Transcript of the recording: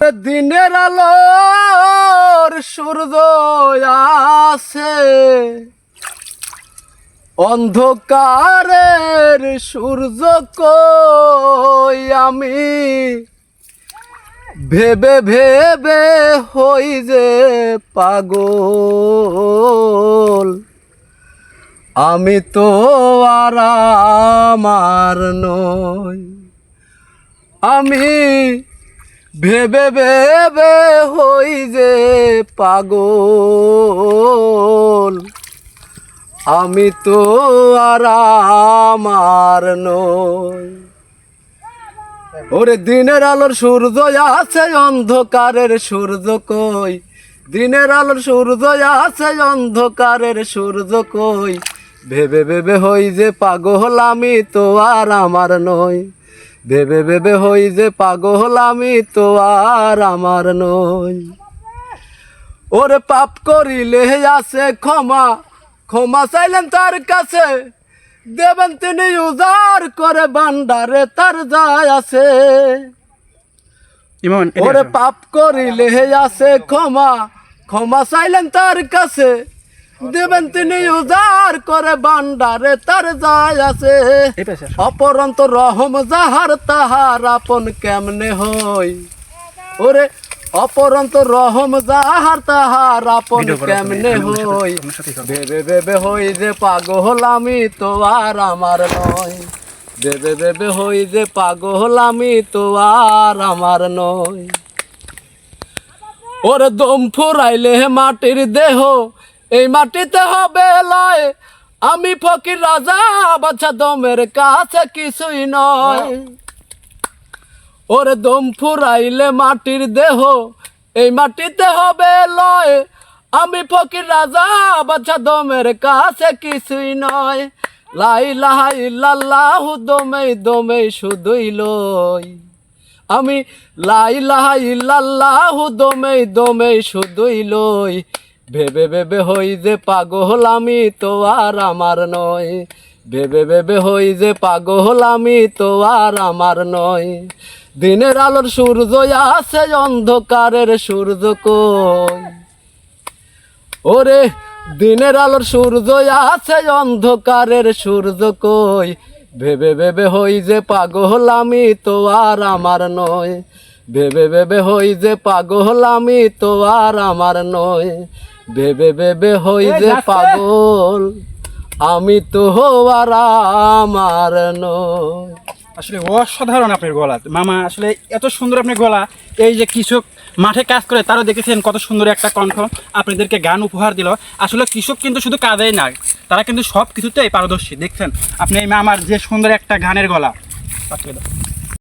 দিনের আলোর সূর্য আছে অন্ধকারের সূর্য কই আমি? ভেবে ভেবে হই যে পাগল। আমি তো আর আমার নই। আমি ভেবে ভেবে হই যে পাগল। আমি তো আর আমার নই। ওরে দিনের আলোর সূর্য আছে, অন্ধকারের সূর্য কই? দিনের আলোর সূর্য আছে, অন্ধকারের সূর্য কই? ভেবে ভেবে হই যে পাগল, আমি তো আর আমার নই। ভেবে ভেবে হই যে পাগল আমি তো আর আমার নই। ওরে পাপ করিলে আছে ক্ষমা ক্ষমা চাইলেন তার কাছে। দেবেন তিনি উজার করে বান্ডারে তার যায় আছে। ওরে। পাপ করিলে আছে ক্ষমা ক্ষমা চাইলেন তার কাছে। দেবেন তিনি উজার করে বান্ডারে তার যায় আছে। অপরন্ত রহম যাহার তাহার আপন কেমনে হই ওরে অপরন্ত রহম যাহার তাহার আপন কেমনে হই সাথেই ভেবে ভেবে হই যে পাগল আমি তো আর আমার নয়। ভেবে ভেবে হই যে পাগল আমি তো আর আমার নয়। ওরে দম ফুরাইলে মাটির দেহ এই মাটিতে হবে লয়। আমি ফকির রাজা বাচ্চা দমের কাছে কিছুই নয়। ওরে দম ফুরাইলে মাটির দেহ, এই মাটিতে হবে লয়। আমি ফকির রাজা বাচ্চা দমের কাছে কিছুই নয়। লাই লাই লাল্লাহ দমে দমে শুধুই লই আমি লাই লাহাই লাল্লাহ দমে দমে শুধুই লই ভেবে ভেবে হই যে পাগল আমি তো আর আমার নয় ভেবে ভেবে হই যে পাগল আমি তো আর আমার নয় দিনের আলোর সূর্য আছে, অন্ধকারের সূর্য কই? ওরে, দিনের আলোর সূর্য আছে, অন্ধকারের সূর্য কই? ভেবে ভেবে হই যে পাগল আমি তো আর আমার নয় ভেবে ভেবে হই যে পাগল আমি তো আর আমার নয়। ভেবে ভেবে হই যে পাগল আমি তো আর আমার নয়। আসলে অসাধারণ আপনার গলা। মামা আসলে এত সুন্দর আপনার গলা। এই যে কৃষক মাঠে কাজ করে তারও দেখেছেন কত সুন্দর একটা কণ্ঠ। আপনাদেরকে গান উপহার দিল। আসলে কৃষক কিন্তু শুধু কাজেই না তারা কিন্তু সব কিছুতেই পারদর্শী। দেখছেন আপনি এই মামার যে সুন্দর একটা গানের গলা।